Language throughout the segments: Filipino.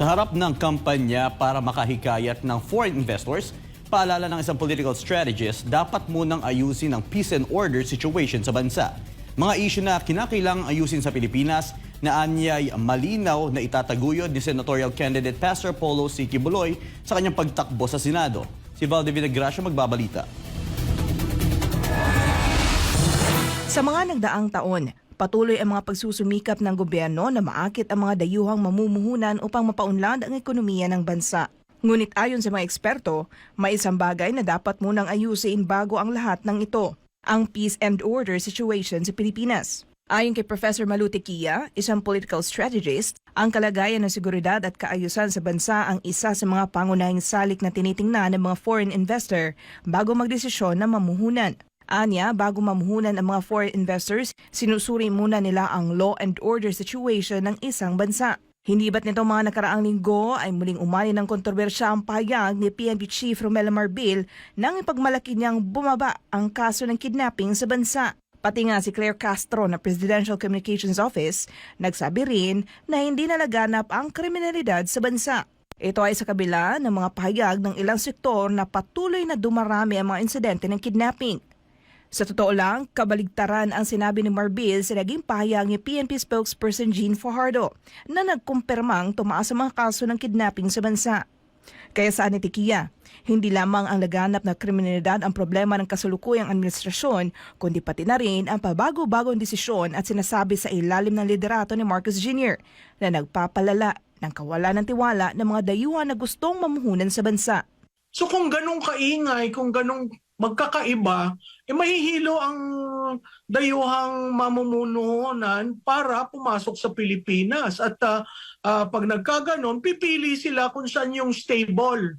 Sa harap ng kampanya para makahikayat ng foreign investors, paalala ng isang political strategist, dapat munang ayusin ang peace and order situation sa bansa. Mga issue na kinakailangang ayusin sa Pilipinas na anyay malinaw na itataguyod ni senatorial candidate Pastor Polo C. Kibuloy sa kanyang pagtakbo sa Senado. Si Valde Vinagracia magbabalita. Sa mga nagdaang taon, patuloy ang mga pagsusumikap ng gobyerno na maakit ang mga dayuhang mamumuhunan upang mapaunlad ang ekonomiya ng bansa. Ngunit ayon sa mga eksperto, may isang bagay na dapat munang ayusin bago ang lahat ng ito, ang peace and order situation sa Pilipinas. Ayon kay Professor Maluti Kia, isang political strategist, ang kalagayan ng seguridad at kaayusan sa bansa ang isa sa mga pangunahing salik na tinitingnan ng mga foreign investor bago magdesisyon na mamuhunan. Anya, bago mamuhunan ang mga foreign investors, sinusuri muna nila ang law and order situation ng isang bansa. Hindi ba't nito mga nakaraang linggo ay muling umani ng kontrobersya ang pahayag ni PNP Chief Romel Marbil nang ipagmalaki niyang bumaba ang kaso ng kidnapping sa bansa. Pati nga si Claire Castro na Presidential Communications Office, nagsabi rin na hindi nalaganap ang kriminalidad sa bansa. Ito ay sa kabila ng mga pahayag ng ilang sektor na patuloy na dumarami ang mga insidente ng kidnapping. Sa totoo lang, kabaligtaran ang sinabi ni Marbil sa naging pahayag ni PNP spokesperson Jean Fajardo na nagkumpirmang tumaas ang mga kaso ng kidnapping sa bansa. Kaya sa ni Tikia, hindi lamang ang laganap na kriminalidad ang problema ng kasalukuyang administrasyon, kundi pati na rin ang pabago-bagong desisyon at sinasabi sa ilalim ng liderato ni Marcos Jr. na nagpapalala ng kawalan ng tiwala ng mga dayuhan na gustong mamuhunan sa bansa. So kung ganong kaingay, kung ganong magkakaiba, eh mahihilo ang dayuhang mamumununan para pumasok sa Pilipinas. At ah, ah, pag nagkaganon, pipili sila kung saan yung stable.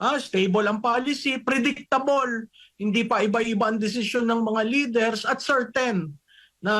Ah, stable ang policy, predictable. Hindi pa iba-iba ang desisyon ng mga leaders at certain na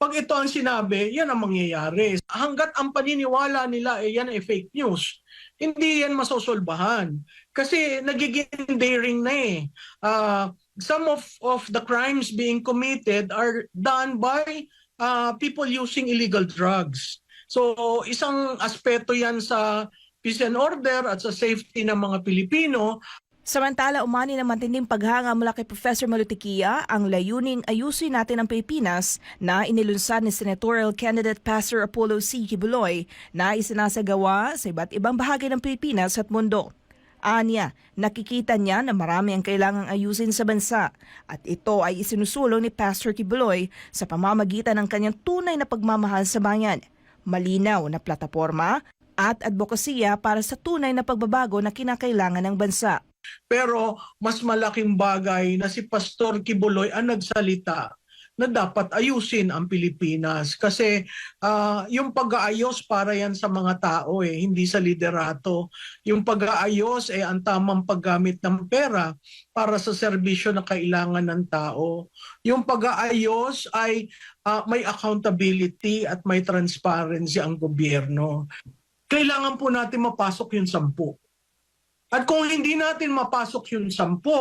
pag ito ang sinabi, yan ang mangyayari. Hanggat ang paniniwala nila ay yan ay fake news, hindi yan masosolbahan. Kasi nagiging daring na eh. Uh, some of, of the crimes being committed are done by uh, people using illegal drugs. So isang aspeto yan sa peace and order at sa safety ng mga Pilipino Samantala, umani ng matinding paghanga mula kay Professor Malutikia ang layuning ayusin natin ang Pilipinas na inilunsad ni Senatorial Candidate Pastor Apollo C. Kibuloy na isinasagawa sa iba't ibang bahagi ng Pilipinas at mundo. Anya, nakikita niya na marami ang kailangang ayusin sa bansa at ito ay isinusulong ni Pastor Kibuloy sa pamamagitan ng kanyang tunay na pagmamahal sa bayan, malinaw na plataforma at advokasya para sa tunay na pagbabago na kinakailangan ng bansa. Pero mas malaking bagay na si Pastor Kibuloy ang nagsalita na dapat ayusin ang Pilipinas. Kasi ah, yung pag-aayos para yan sa mga tao eh hindi sa liderato. Yung pag-aayos ay ang tamang paggamit ng pera para sa serbisyo na kailangan ng tao. Yung pag-aayos ay ah, may accountability at may transparency ang gobyerno. Kailangan po natin mapasok yung sampu at kung hindi natin mapasok yung sampu,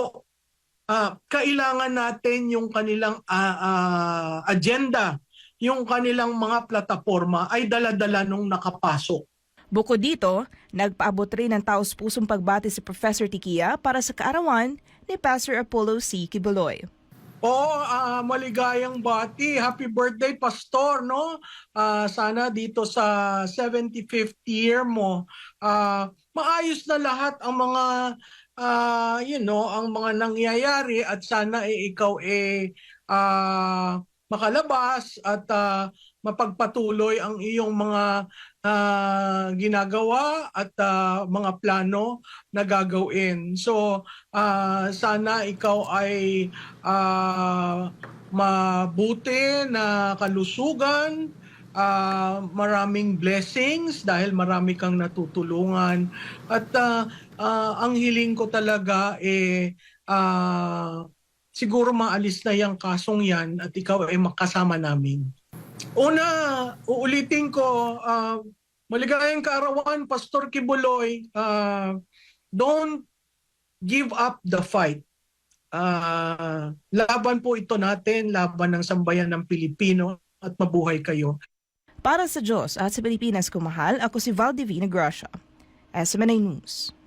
ah, kailangan natin yung kanilang ah, ah, agenda, yung kanilang mga plataforma ay dala-dala nung nakapasok. Bukod dito, nagpaabot rin ng taos-pusong pagbati si Professor Tikia para sa kaarawan ni Pastor Apollo C. Kibuloy. Oo, ah, maligayang bati. Happy birthday, Pastor, no? Ah, sana dito sa 75th year mo, ah, maayos na lahat ang mga, ah, you know, ang mga nangyayari at sana eh, ikaw eh, ah, makalabas at ah, mapagpatuloy ang iyong mga ah, ginagawa at ah, mga plano na gagawin. So, ah, sana ikaw ay ah, mabuti na kalusugan, ah, maraming blessings dahil marami kang natutulungan. At ah, ah, ang hiling ko talaga eh ah, siguro maalis na yung kasong yan at ikaw ay makasama namin. Una, uulitin ko, ah, maligayang kaarawan, Pastor Kibuloy, ah, don't give up the fight. Ah, laban po ito natin, laban ng sambayan ng Pilipino at mabuhay kayo. Para sa Diyos at sa Pilipinas kumahal, ako si Valdivina Gracia. SMNA News.